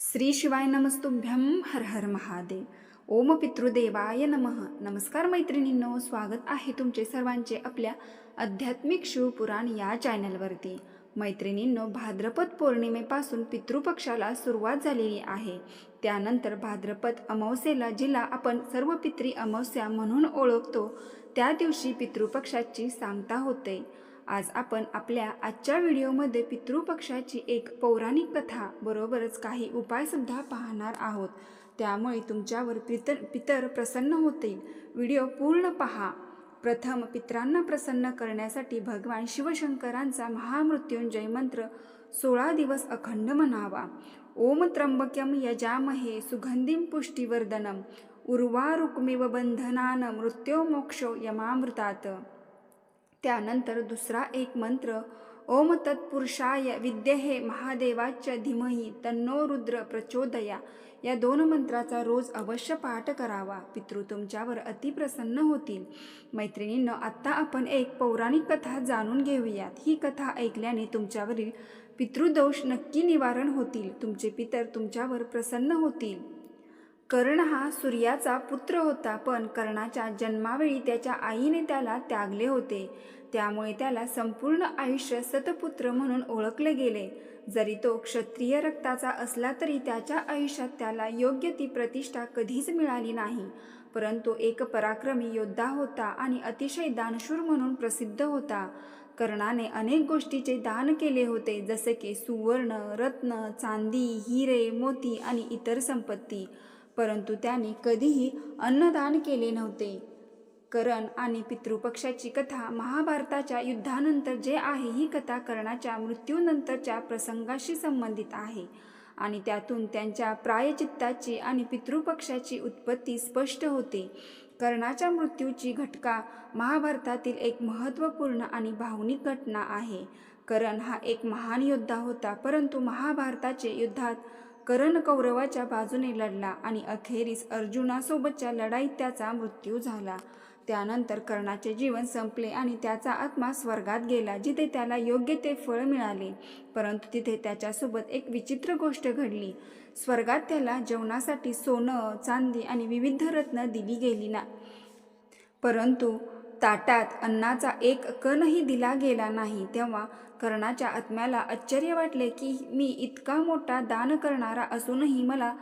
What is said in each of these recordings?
श्री शिवाय नमस्तुभ्यं हर हर महादेव. ओम पितृदेवाय नमः. नमस्कार मैत्रिणींनो स्वागत आहे तुमचे सर्वांचे आपल्या आध्यात्मिक शिवपुराण या चॅनलवरती. मैत्रिणींनो भाद्रपद पौर्णिमेपासून पितृपक्षाला सुरुवात झालेली आहे. त्यानंतर भाद्रपद अमावस्येला जिला आपण सर्व पित्री अमावस्या म्हणून ओळखतो. त्या दिवशी पितृपक्षाची सांगता होते. आज आपण आपल्या आजच्या व्हिडिओमध्ये पितृपक्षाची एक पौराणिक कथा बरोबरच काही उपायसुद्धा पाहणार आहोत. त्यामुळे तुमच्यावर पितर पितर प्रसन्न होतील. व्हिडिओ पूर्ण पहा. प्रथम पित्रांना प्रसन्न करण्यासाठी भगवान शिवशंकरांचा महामृत्युंजय मंत्र सोळा दिवस अखंड म्हणावा. ओम त्र्यंबक्यम यजामहे सुगंधीम पुष्टिवर्धनम. उर्वा रुक्मिव बंधनान मृत्योमोक्षो यमामृतात. त्यानंतर दुसरा एक मंत्र ओम तत्पुरुषाय विद्येहे महादेवाच्या धीमही तन्नो रुद्र प्रचोदया या दोन मंत्राचा रोज अवश्य पाठ करावा. पितृ तुमच्यावर अतिप्रसन्न होतील. मैत्रिणींनं आत्ता आपण एक पौराणिक कथा जाणून घेऊयात. ही कथा ऐकल्याने तुमच्यावरील पितृदोष नक्की निवारण होतील. तुमचे पितर तुमच्यावर प्रसन्न होतील. कर्ण हा सूर्याचा पुत्र होता पण कर्णाच्या जन्मावेळी त्याच्या आईने त्याला त्यागले होते. त्यामुळे त्याला संपूर्ण आयुष्य सतपुत्र म्हणून ओळखले गेले. जरी तो क्षत्रिय रक्ताचा असला तरी त्याच्या आयुष्यात त्याला योग्य ती प्रतिष्ठा कधीच मिळाली नाही. परंतु एक पराक्रमी योद्धा होता आणि अतिशय दानशूर म्हणून प्रसिद्ध होता. कर्णाने अनेक गोष्टीचे दान केले होते जसे की सुवर्ण रत्न चांदी हिरे मोती आणि इतर संपत्ती. परंतु त्याने कधीही अन्नदान केले नव्हते. करण आणि पितृपक्षाची कथा महाभारताच्या युद्धानंतर जे आहे ही कथा कर्णाच्या मृत्यूनंतरच्या प्रसंगाशी संबंधित आहे आणि त्यातून त्यांच्या प्रायचित्ताची आणि पितृपक्षाची उत्पत्ती स्पष्ट होते. कर्णाच्या मृत्यूची घटका महाभारतातील एक महत्त्वपूर्ण आणि भावनिक घटना आहे. करण हा एक महान योद्धा होता परंतु महाभारताचे युद्धात करण कौरवाच्या बाजूने लढला आणि अखेरीस अर्जुनासोबतच्या लढाईत त्याचा मृत्यू झाला. त्यानंतर कर्णाचे जीवन संपले आणि त्याचा आत्मा स्वर्गात गेला जिथे त्याला योग्य ते फळ मिळाले. परंतु तिथे त्याच्यासोबत एक विचित्र गोष्ट घडली. स्वर्गात त्याला जेवणासाठी सोनं चांदी आणि विविध रत्न दिली गेली ना. परंतु ताटात अन्नाचा एक कणही दिला गेला नाही तेव्हा कर्णाच्या आत्म्याला आश्चर्य वाटले की मी इतका मोठा दान करणारा असूनही मला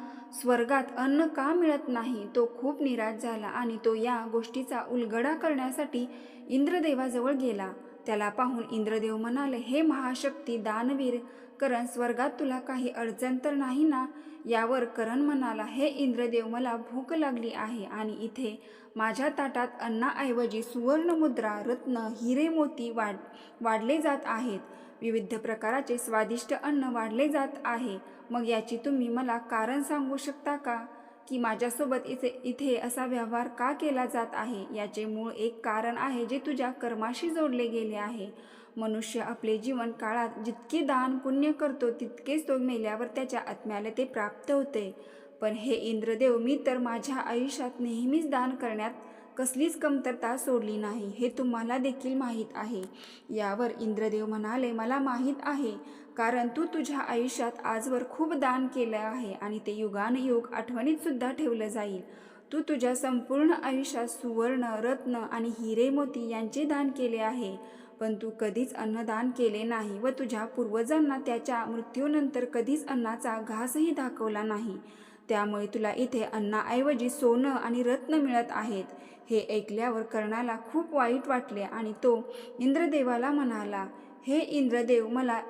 स्वर्गात अन्न का मिळत नाही? तो खूप निराश झाला आणि तो या गोष्टीचा उलगडा करण्यासाठी इंद्रदेवाजवळ गेला. त्याला पाहून इंद्रदेव म्हणाले हे महाशक्ती दानवीर करण स्वर्गात तुला काही अडचण तर नाही ना? यावर करण म्हणाला हे इंद्रदेव मला भूक लागली आहे आणि इथे माझ्या ताटात अन्नाऐवजी सुवर्णमुद्रा रत्न हिरे मोती वाढ वाढले जात आहेत. विविध प्रकाराचे स्वादिष्ट अन्न वाढले जात आहे. मग याची तुम्ही मला कारण सांगू शकता का? की माझ्यासोबत इथे इथे असा व्यवहार का केला जात आहे? याचे मूळ एक कारण आहे जे तुझ्या कर्माशी जोडले गेले आहे. मनुष्य आपले जीवन काळात जितके दान पुण्य करतो तितकेच तो मेल्यावर त्याच्या आत्म्याला ते प्राप्त होते. पण हे इंद्रदेव मी तर माझ्या आयुष्यात नेहमीच दान करण्यात कसलीच कमतरता सोडली नाही हे तुम्हाला देखील माहीत आहे. यावर इंद्रदेव म्हणाले मला माहीत आहे कारण तू तुझ्या आयुष्यात आजवर खूप दान केलं आहे आणि ते युगानयुग आठवणीतसुद्धा ठेवलं जाईल. तू तुझ्या संपूर्ण आयुष्यात सुवर्ण रत्न आणि हिरे मोती यांचे दान केले आहे. पण तू कधीच अन्नदान केले नाही व तुझ्या पूर्वजांना त्याच्या मृत्यूनंतर कधीच अन्नाचा घासही दाखवला नाही. त्यामुळे तुला इथे अन्नाऐवजी सोनं आणि रत्न मिळत आहेत. हे ऐकल्यावर कर्णाला खूप वाईट वाटले आणि तो इंद्रदेवाला म्हणाला हे इंद्रदेव मला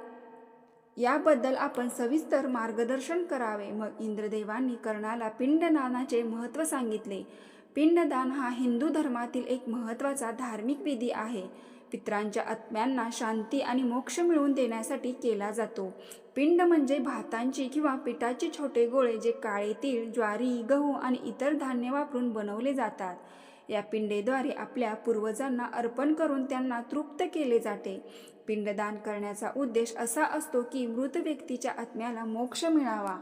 याबद्दल आपण सविस्तर मार्गदर्शन करावे. मग इंद्रदेवांनी कर्णाला पिंडदानाचे महत्त्व सांगितले. पिंडदान हा हिंदू धर्मातील एक महत्त्वाचा धार्मिक विधी आहे. पित्रांच्या आत्म्यांना शांती आणि मोक्ष मिळवून देण्यासाठी केला जातो. पिंड म्हणजे भातांची किंवा पिठाचे छोटे गोळे जे काळे तीळ ज्वारी गहू आणि इतर धान्य वापरून बनवले जातात. या पिंडेद्वारे आपल्या पूर्वजांना अर्पण करून त्यांना तृप्त केले जाते. पिंडदान करण्याचा उद्देश असा असतो की मृत व्यक्तीच्या आत्म्याला मोक्ष मिळावा.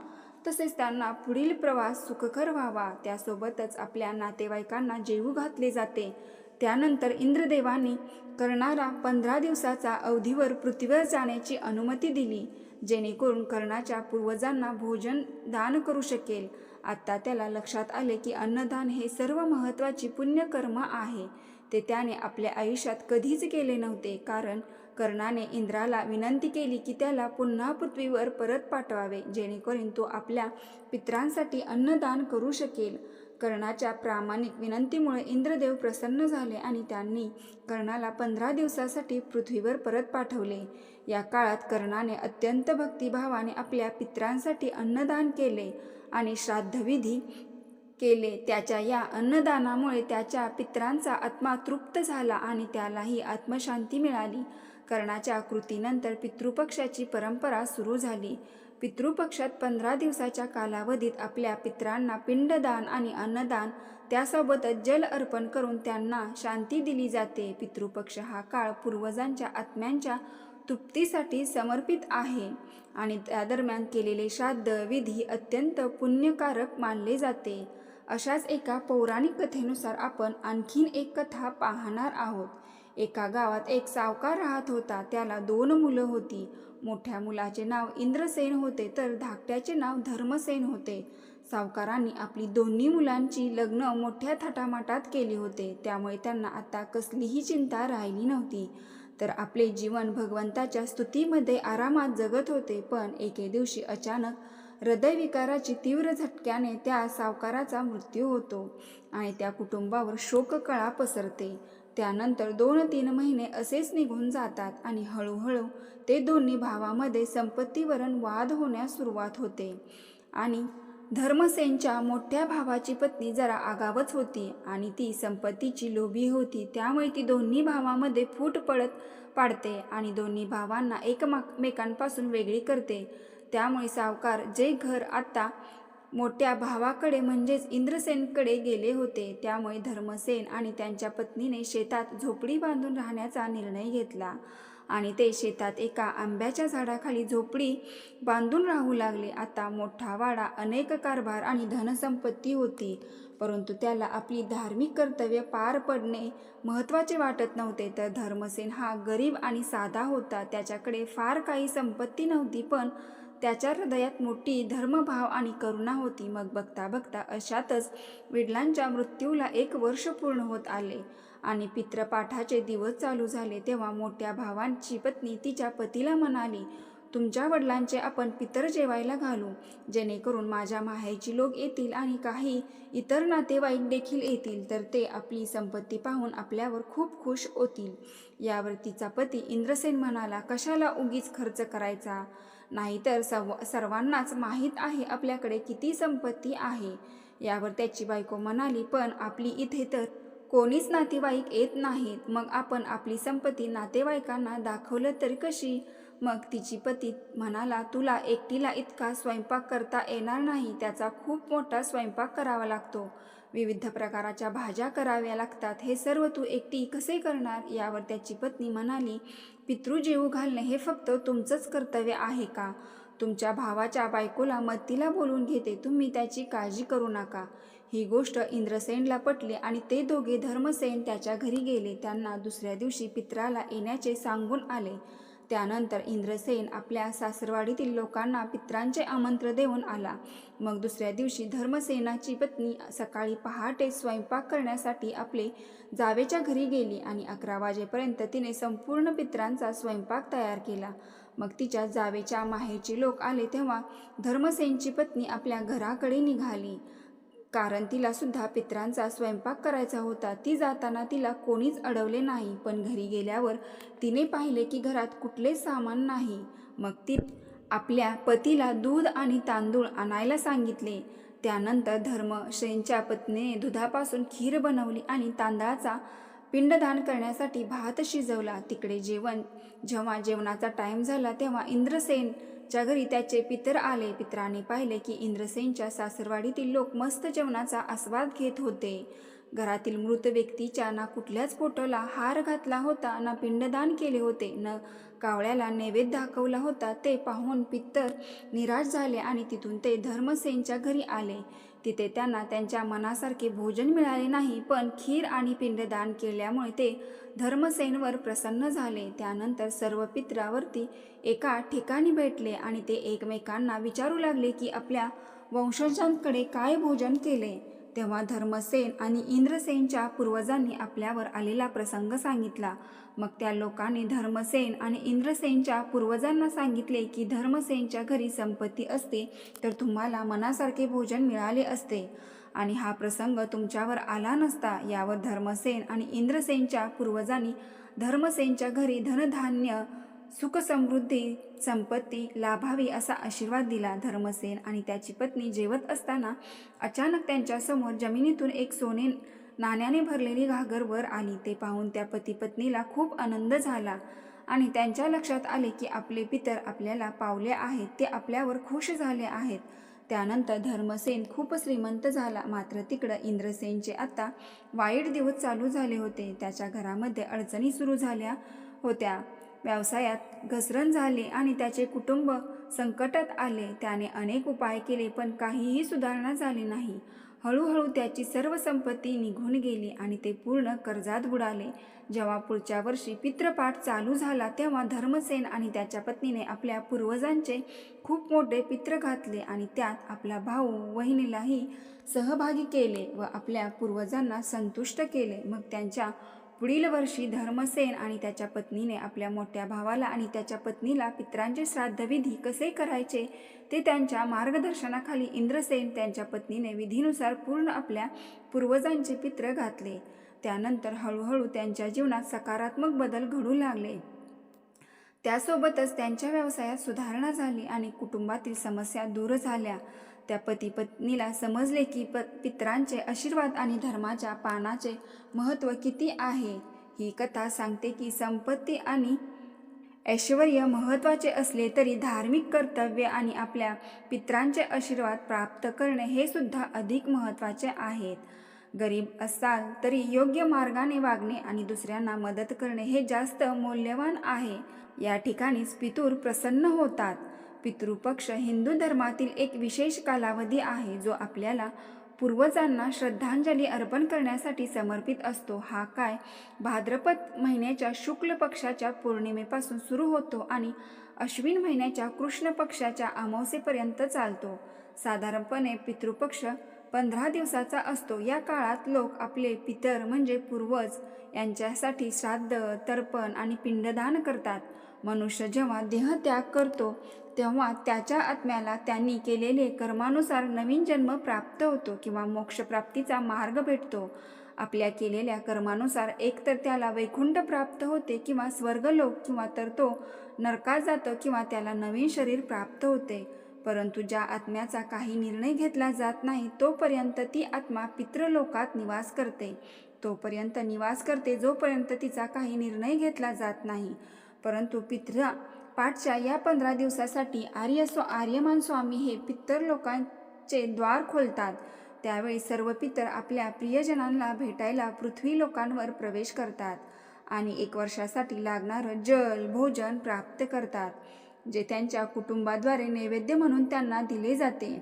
तसेच त्यांना पुढील प्रवास सुखकर व्हावा. त्यासोबतच आपल्या नातेवाईकांना जेवू घातले जाते. त्यानंतर इंद्रदेवांनी कर्णाला पंधरा दिवसाचा अवधीवर पृथ्वीवर जाण्याची अनुमती दिली जेणेकरून कर्णाच्या पूर्वजांना भोजन दान करू शकेल. आत्ता त्याला लक्षात आले की अन्नदान हे सर्व महत्त्वाची पुण्यकर्म आहे. ते त्याने आपल्या आयुष्यात कधीच केले नव्हते कारण कर्णाने इंद्राला विनंती केली की त्याला पुन्हा पृथ्वीवर परत पाठवावे जेणेकरून तो आपल्या पित्रांसाठी अन्नदान करू शकेल. कर्णाच्या प्रामाणिक विनंतीमुळे इंद्रदेव प्रसन्न झाले आणि त्यांनी कर्णाला पंधरा दिवसासाठी पृथ्वीवर परत पाठवले. या काळात कर्णाने अत्यंत भक्तिभावाने आपल्या पित्रांसाठी अन्नदान केले आणि श्राद्धविधी केले. त्याच्या या अन्नदानामुळे त्याच्या पित्रांचा आत्मा तृप्त झाला आणि त्यालाही आत्मशांती मिळाली. कर्णाच्या कृतीनंतर पितृपक्षाची परंपरा सुरू झाली. पितृपक्षात पंधरा दिवसाच्या कालावधीत आपल्या पित्रांना पिंडदान आणि अन्नदान त्यासोबतच जल अर्पण करून त्यांना शांती दिली जाते. पितृपक्ष हा काळ पूर्वजांच्या आत्म्यांच्या तृप्तीसाठी समर्पित आहे आणि त्या दरम्यान केलेले श्राद्ध विधी अत्यंत पुण्यकारक मानले जाते. अशाच एका पौराणिक कथेनुसार आपण आणखीन एक कथा पाहणार आहोत. एका गावात एक सावकार राहत होता. त्याला दोन मुलं होती. मोठ्या मुलाचे नाव इंद्रसेन होते तर धाकट्याचे नाव धर्मसेन होते. सावकारांनी आपली दोन्ही मुलांची लग्न मोठ्या थाटामाटात केली होते. त्यामुळे त्यांना आता कसलीही चिंता राहिली नव्हती. तर आपले जीवन भगवंताच्या स्तुतीमध्ये आरामात जगत होते. पण एके दिवशी अचानक हृदयविकाराची तीव्र झटक्याने त्या सावकाराचा मृत्यू होतो आणि त्या कुटुंबावर शोककळा पसरते. त्यानंतर दोन तीन महिने असेच निघून जातात आणि हळूहळू ते दोन्ही भावामध्ये संपत्तीवरून वाद होण्यास सुरुवात होते. आणि धर्मसेनच्या मोठ्या भावाची पत्नी जरा आगावच होती आणि ती संपत्तीची लोभी होती. त्यामुळे ती दोन्ही भावामध्ये फूट पडत पाडते आणि दोन्ही भावांना एकमेकांपासून वेगळी करते. त्यामुळे सावकार जे घर आता मोठ्या भावाकडे म्हणजेच इंद्रसेनकडे गेले होते. त्यामुळे धर्मसेन आणि त्यांच्या पत्नीने शेतात झोपडी बांधून राहण्याचा निर्णय घेतला. आणि ते शेतात एका आंब्याच्या झाडाखाली झोपडी बांधून राहू लागले. आता मोठा वाडा अनेक कारभार आणि धनसंपत्ती होती. परंतु त्याला आपली धार्मिक कर्तव्य पार पडणे महत्त्वाचे वाटत नव्हते. तर धर्मसेन हा गरीब आणि साधा होता. त्याच्याकडे फार काही संपत्ती नव्हती पण त्याच्या हृदयात मोठी धर्मभाव आणि करुणा होती. मग बघता बघता अशातच वडिलांच्या मृत्यूला एक वर्ष पूर्ण होत आले आणि पित्रपाठाचे दिवस चालू झाले तेव्हा मोठ्या भावांची पत्नी तिच्या पतीला म्हणाली तुमच्या वडिलांचे आपण पितर जेवायला घालू. जेणेकरून माझ्या माहेरची लोक येतील आणि काही इतर नातेवाईक देखील येतील. तर ते आपली संपत्ती पाहून आपल्यावर खूप खुश होतील यावर तिचा पती इंद्रसेन म्हणाला कशाला उगीच खर्च करायचा? नाहीतर सव सर्वांनाच माहीत आहे आपल्याकडे किती संपत्ती आहे. यावर त्याची बायको म्हणाली पण आपली इथे तर कोणीच नातेवाईक येत नाहीत. मग आपण आपली संपत्ती नातेवाईकांना दाखवलं तरी कशी मग तिची पती म्हणाला तुला एकटीला इतका स्वयंपाक करता येणार नाही. त्याचा खूप मोठा स्वयंपाक करावा लागतो. विविध प्रकाराच्या भाज्या कराव्या लागतात. हे सर्व तू एकटी कसे करणार? यावर त्याची पत्नी म्हणाली पितृ जेवू घालणे हे फक्त तुमचंच कर्तव्य आहे का? तुमच्या भावाच्या बायकोला मत्तीला बोलून घेते तुम्ही त्याची काळजी करू नका. ही गोष्ट इंद्रसेनला पटली आणि ते दोघे धर्मसेन त्याच्या घरी गेले. त्यांना दुसऱ्या दिवशी पित्राला येण्याचे सांगून आले. त्यानंतर इंद्रसेन आपल्या सासरवाडीतील लोकांना पित्रांचे आमंत्रण देऊन आला. मग दुसऱ्या दिवशी धर्मसेनाची पत्नी सकाळी पहाटे स्वयंपाक करण्यासाठी आपले जावेच्या घरी गेली आणि अकरा वाजेपर्यंत तिने संपूर्ण पित्रांचा स्वयंपाक तयार केला. मग तिच्या जावेच्या माहेरचे लोक आले तेव्हा धर्मसेनची पत्नी आपल्या घराकडे निघाली. कारण तिला सुद्धा पित्रांचा स्वयंपाक करायचा होता. ती जाताना तिला कोणीच अडवले नाही. पण घरी गेल्यावर तिने पाहिले की घरात कुठलेच सामान नाही. मग ती आपल्या पतीला दूध आणि तांदूळ आणायला सांगितले. त्यानंतर धर्मसेनच्या पत्नीने दुधापासून खीर बनवली आणि तांदळाचा पिंडदान करण्यासाठी भात शिजवला. तिकडे जेवण जेव्हा जेवणाचा टाईम झाला तेव्हा इंद्रसेन च्या घरी त्याचे पितर आले. पित्राने पाहिले की इंद्रसेनच्या सासरवाडीतील लोक मस्त जेवणाचा आस्वाद घेत होते. घरातील मृत व्यक्तीच्या ना कुठल्याच फोटोला हार घातला होता ना पिंडदान केले होते न कावळ्याला नैवेद्य दाखवला होता ते पाहून पित्तर निराश झाले आणि तिथून ते धर्मसेनच्या घरी आले. तिथे त्यांना त्यांच्या मनासारखे भोजन मिळाले नाही पण खीर आणि पिंडदान केल्यामुळे ते धर्मसेनवर प्रसन्न झाले. त्यानंतर सर्व पित्रावरती एका ठिकाणी भेटले आणि ते एकमेकांना विचारू लागले की आपल्या वंशजांकडे काय भोजन केले? तेव्हा धर्मसेन आणि इंद्रसेनच्या पूर्वजांनी आपल्यावर आलेला प्रसंग सांगितला. मग त्या लोकांनी धर्मसेन आणि इंद्रसेनच्या पूर्वजांना सांगितले की धर्मसेनच्या घरी संपत्ती असते तर तुम्हाला मनासारखे भोजन मिळाले असते. आणि हा प्रसंग तुमच्यावर आला नसता. यावर धर्मसेन आणि इंद्रसेनच्या पूर्वजांनी धर्मसेनच्या घरी धनधान्य सुखसमृद्धी संपत्ती लाभावी असा आशीर्वाद दिला धर्मसेन आणि त्याची पत्नी जेवत असताना अचानक त्यांच्यासमोर जमिनीतून एक सोने नाण्याने भरलेली घागर वर आली. ते पाहून त्या पती पत्नीला खूप आनंद झाला आणि त्यांच्या लक्षात आले की आपले पितर आपल्याला पावले आहेत ते आपल्यावर खुश झाले आहेत. त्यानंतर धर्मसेन खूप श्रीमंत झाला. मात्र तिकडं इंद्रसेनचे आता वाईट दिवस चालू झाले होते. त्याच्या घरामध्ये अडचणी सुरू झाल्या होत्या. व्यवसायात घसरण झाली आणि त्याचे कुटुंब संकटात आले त्याने अनेक उपाय केले पण काहीही सुधारणा झाली नाही. हळूहळू त्याची सर्व संपत्ती निघून गेली आणि ते पूर्ण कर्जात बुडाले. जेव्हा पुढच्या वर्षी पित्रपाठ चालू झाला तेव्हा धर्मसेन आणि त्याच्या पत्नीने आपल्या पूर्वजांचे खूप मोठे पित्र घातले आणि त्यात आपला भाऊ वहिनीलाही सहभागी केले व आपल्या पूर्वजांना संतुष्ट केले. मग त्यांच्या पुढील वर्षी धर्मसेन आणि त्याच्या पत्नीने आपल्या मोठ्या भावाला आणि त्याच्या पत्नीला पित्रांचे श्राद्धविधी कसे करायचे ते त्यांच्या मार्गदर्शनाखाली इंद्रसेन त्यांच्या पत्नीने विधीनुसार पूर्ण आपल्या पूर्वजांचे पित्र घातले. त्यानंतर हळूहळू त्यांच्या जीवनात सकारात्मक बदल घडू लागले. त्यासोबतच त्यांच्या व्यवसायात सुधारणा झाली आणि कुटुंबातील समस्या दूर झाल्या. त्या पती पत्नीला समजले की प पित्रांचे आशीर्वाद आणि धर्माच्या पानाचे महत्त्व किती आहे? ही कथा सांगते की संपत्ती आणि ऐश्वर महत्त्वाचे असले तरी धार्मिक कर्तव्य आणि आपल्या पित्रांचे आशीर्वाद प्राप्त करणे हे सुद्धा अधिक महत्त्वाचे आहेत. गरीब असाल तरी योग्य मार्गाने वागणे आणि दुसऱ्यांना मदत करणे हे जास्त मौल्यवान आहे. या ठिकाणीच पितूर प्रसन्न होतात. पितृपक्ष हिंदू धर्मातील एक विशेष कालावधी आहे जो आपल्याला पूर्वजांना श्रद्धांजली अर्पण करण्यासाठी समर्पित असतो. हा काय भाद्रपद महिन्याच्या शुक्ल पक्षाच्या पौर्णिमेपासून सुरू होतो आणि अश्विन महिन्याच्या कृष्ण पक्षाच्या अमावसेपर्यंत चालतो. साधारणपणे पितृपक्ष पंधरा दिवसाचा असतो. या काळात लोक आपले पितर म्हणजे पूर्वज यांच्यासाठी श्राद्ध तर्पण आणि पिंडदान करतात. मनुष्य जेव्हा देहत्याग करतो तेव्हा त्याच्या आत्म्याला त्यांनी केलेले कर्मानुसार नवीन जन्म प्राप्त होतो किंवा मोक्षप्राप्तीचा मार्ग भेटतो. आपल्या केलेल्या कर्मानुसार एकतर त्याला वैकुंठ प्राप्त होते किंवा स्वर्गलोक किंवा तर तो नरकात जातो किंवा त्याला नवीन शरीर प्राप्त होते. परंतु ज्या आत्म्याचा काही निर्णय घेतला जात नाही तोपर्यंत ती आत्मा पितृलोकात निवास करते. तोपर्यंत निवास करते जोपर्यंत तिचा काही निर्णय घेतला जात नाही. परंतु पितृ पाठच्या या पंधरा दिवसासाठी आर्य स्व आर्यमान स्वामी हे पित्तर लोकांचे द्वार खोलतात. त्यावेळी सर्व पितर आपल्या प्रियजनांना भेटायला पृथ्वी लोकांवर प्रवेश करतात आणि एक वर्षासाठी लागणारं जल भोजन प्राप्त करतात जे त्यांच्या कुटुंबाद्वारे नैवेद्य म्हणून त्यांना दिले जाते.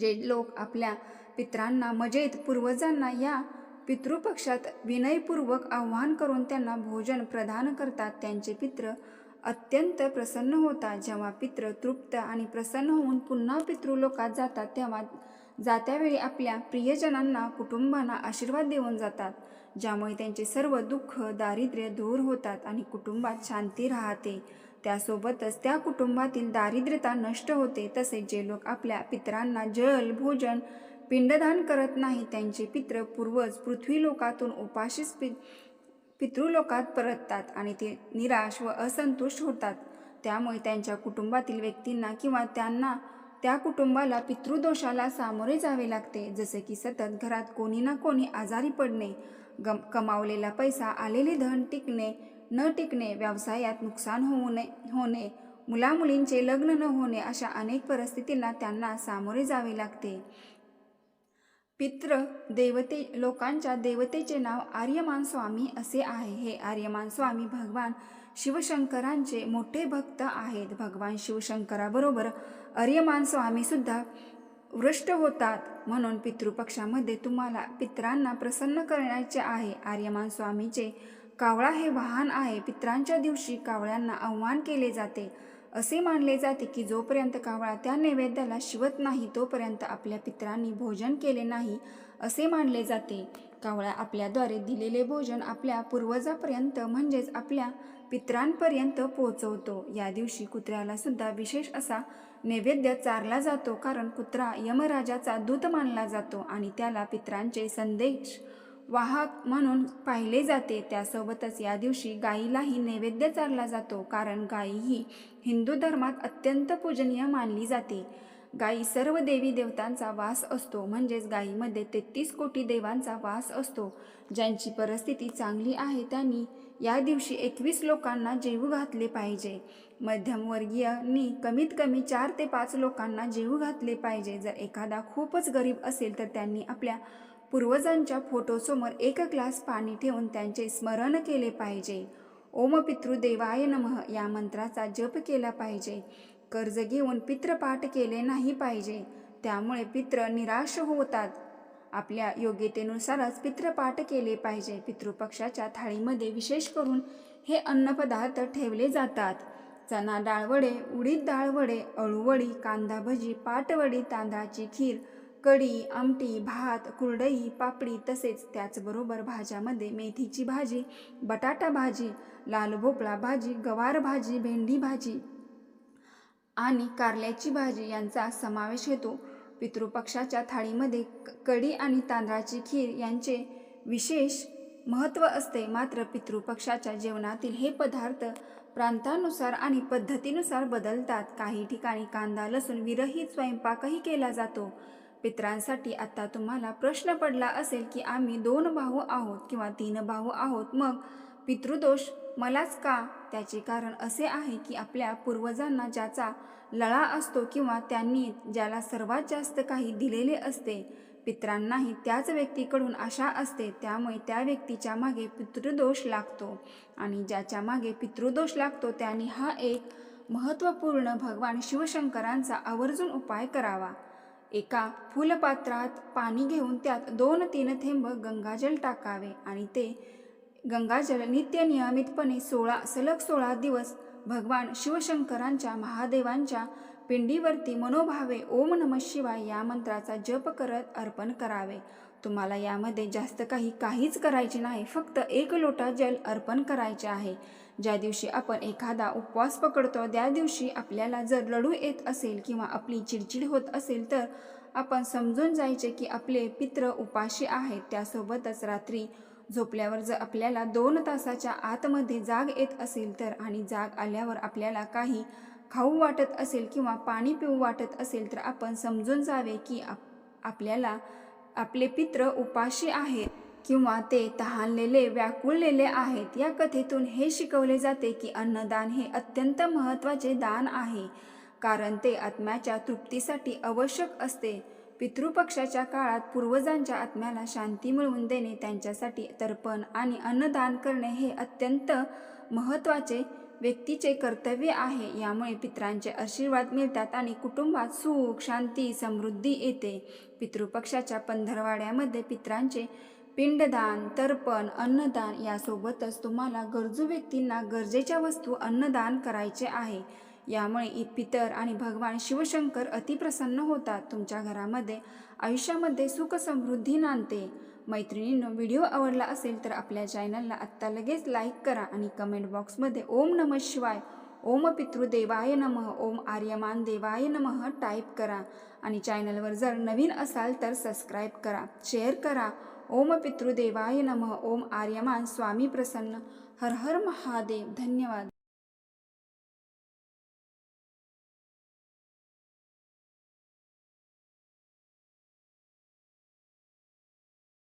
जे लोक आपल्या पित्रांना मजेत पूर्वजांना या पितृपक्षात विनयपूर्वक आव्हान करून त्यांना भोजन प्रदान करतात त्यांचे पित्र अत्यंत प्रसन्न होतात जेव्हा पित्र तृप्त आणि प्रसन्न होऊन पुन्हा पितृलोकात जातात तेव्हा जात्यावेळी आपल्या प्रियजनांना कुटुंबांना आशीर्वाद देऊन जातात ज्यामुळे त्यांचे सर्व दुःख दारिद्र्य दूर होतात आणि कुटुंबात शांती राहते. त्यासोबतच त्या कुटुंबातील दारिद्र्यता नष्ट होते. तसेच जे लोक आपल्या पित्रांना जल भोजन पिंडदान करत नाही त्यांचे पित्र पूर्वज पृथ्वी लोकातून उपाशीच पि पितृलोकात परततात आणि ते निराश व असंतुष्ट होतात. त्यामुळे त्यांच्या कुटुंबातील व्यक्तींना किंवा त्यांना त्या कुटुंबाला पितृदोषाला सामोरे जावे लागते. जसे की सतत घरात कोणी ना कोणी आजारी पडणे गम कमावलेला पैसा आलेले धन टिकणे न टिकणे व्यवसायात नुकसान होऊ नये होणे मुलामुलींचे लग्न न होणे अशा अनेक परिस्थितींना त्यांना सामोरे जावे लागते. पित्र देवते लोकांच्या देवतेचे नाव आर्यमान स्वामी असे आहे. हे आर्यमान स्वामी भगवान शिवशंकरांचे मोठे भक्त आहेत. भगवान शिवशंकराबरोबर आर्यमान स्वामीसुद्धा वृष्ट होतात. म्हणून पितृपक्षामध्ये तुम्हाला पित्रांना प्रसन्न करण्याचे आहे. आर्यमान स्वामीचे कावळा हे वाहन आहे. पित्रांच्या दिवशी कावळ्यांना आव्हान केले जाते. असे मानले जाते की जोपर्यंत कावळा त्या नैवेद्याला शिवत नाही तोपर्यंत आपल्या पित्रांनी भोजन केले नाही असे मानले जाते. कावळा आपल्याद्वारे दिलेले भोजन आपल्या पूर्वजापर्यंत म्हणजेच आपल्या पित्रांपर्यंत पोहोचवतो. या दिवशी कुत्र्याला सुद्धा विशेष असा नैवेद्य चारला जातो कारण कुत्रा यमराजाचा दूत मानला जातो आणि त्याला पित्रांचे संदेश वाहक म्हणून पाहिले जाते. त्यासोबतच या दिवशी गायीलाही नैवेद्य चारला जातो. कारण गायी ही हिंदू धर्मात अत्यंत पूजनीय मानली जाते. गायी सर्व देवी देवतांचा वास असतो. म्हणजेच गायीमध्ये तेहतीस कोटी देवांचा वास असतो. ज्यांची परिस्थिती चांगली आहे त्यांनी या दिवशी एकवीस लोकांना जेवू घातले पाहिजे. मध्यमवर्गीयांनी कमीत कमी चार ते पाच लोकांना जेवू घातले पाहिजे. जर एखादा खूपच गरीब असेल तर त्यांनी आपल्या पूर्वजांच्या फोटोसमोर एक ग्लास पाणी ठेवून त्यांचे स्मरण केले पाहिजे. ओम पितृदेवाय नमः या मंत्राचा जप केला पाहिजे. कर्ज घेऊन पित्रपाठ केले नाही पाहिजे. त्यामुळे पित्र निराश होतात. आपल्या योग्यतेनुसारच पित्रपाठ केले पाहिजे. पितृपक्षाच्या थाळीमध्ये विशेष करून हे अन्नपदार्थ ठेवले जातात. चना डाळवडे उडीद डाळवडे अळूवडी कांदा भजी पाटवडी तांदळाची खीर कढी आमटी भात कुरडई पापडी तसेच त्याचबरोबर भाज्यामध्ये मेथीची भाजी बटाटा भाजी लाल भोपळा भाजी गवार भाजी भेंडी भाजी आणि कारल्याची भाजी यांचा समावेश होतो. पितृपक्षाच्या थाळीमध्ये क- कढी आणि तांदळाची खीर यांचे विशेष महत्त्व असते. मात्र पितृपक्षाच्या जेवणातील हे पदार्थ प्रांतानुसार आणि पद्धतीनुसार बदलतात. काही ठिकाणी कांदा लसूण विरहित स्वयंपाकही केला जातो. पित्रांसाठी आता तुम्हाला प्रश्न पडला असेल की आम्ही दोन भाऊ आहोत किंवा तीन भाऊ आहोत मग पितृदोष मलाच का? त्याचे कारण असे आहे की आपल्या पूर्वजांना ज्याचा लळा असतो किंवा त्यांनी ज्याला सर्वात जास्त काही दिलेले असते पित्रांनाही त्याच व्यक्तीकडून आशा असते त्यामुळे त्या व्यक्तीच्या मागे पितृदोष लागतो. आणि ज्याच्या मागे पितृदोष लागतो त्याने हा एक महत्त्वपूर्ण भगवान शिवशंकरांचा आवर्जून उपाय करावा. एका फुलपात्रात पाणी घेऊन त्यात दोन तीन थेंब गंगाजल टाकावे आणि ते गंगाजल नित्य नियमितपणे सोळा सलग सोळा दिवस भगवान शिवशंकरांच्या महादेवांच्या पिंडीवरती मनोभावे ओम नम शिवाय या मंत्राचा जप करत अर्पण करावे. तुम्हाला यामध्ये जास्त काही काहीच करायचे नाही फक्त एक लोटा जल अर्पण करायचे आहे. ज्या दिवशी आपण एखादा उपवास पकडतो त्या दिवशी आपल्याला जर लढू येत असेल किंवा आपली चिडचिड होत असेल तर आपण समजून जायचे की आपले पित्र उपाशी आहेत. त्यासोबतच रात्री झोपल्यावर जर आपल्याला दोन तासाच्या आतमध्ये जाग येत असेल तर आणि जाग आल्यावर आपल्याला काही खाऊ वाटत असेल किंवा पाणी पिऊ वाटत असेल तर आपण समजून जावे की आप आपल्याला आपले पित्र उपाशी आहेत. किंवा ते तहानलेले व्याकुळलेले आहेत. या कथेतून हे शिकवले जाते की अन्नदान हे अत्यंत महत्त्वाचे दान आहे कारण ते आत्म्याच्या तृप्तीसाठी आवश्यक असते. पितृपक्षाच्या काळात पूर्वजांच्या आत्म्याला शांती मिळवून देणे त्यांच्यासाठी तर्पण आणि अन्नदान करणे हे अत्यंत महत्त्वाचे व्यक्तीचे कर्तव्य आहे. यामुळे पित्रांचे आशीर्वाद मिळतात आणि कुटुंबात सुख शांती समृद्धी येते. पितृपक्षाच्या पंधरवाड्यामध्ये पित्रांचे पिंडदान तर्पण अन्नदान यासोबतच तुम्हाला गरजू व्यक्तींना गरजेच्या वस्तू अन्नदान करायचे आहे. यामुळे पितर आणि भगवान शिवशंकर अतिप्रसन्न होतात. तुमच्या घरामध्ये आयुष्यामध्ये सुख समृद्धी नांदते. मैत्रिणींनो व्हिडिओ आवडला असेल तर आपल्या चॅनलला आत्ता लगेच लाईक करा आणि कमेंट बॉक्समध्ये ओम नम शिवाय ओम पितृदेवाय नमः ओम आर्यमान देवाय नमः टाईप करा. आणि चॅनलवर जर नवीन असाल तर सबस्क्राईब करा शेअर करा. ओम पितृदेवाय नमः. ओम आर्यमान स्वामी प्रसन्न. हर हर महादेव. धन्यवाद.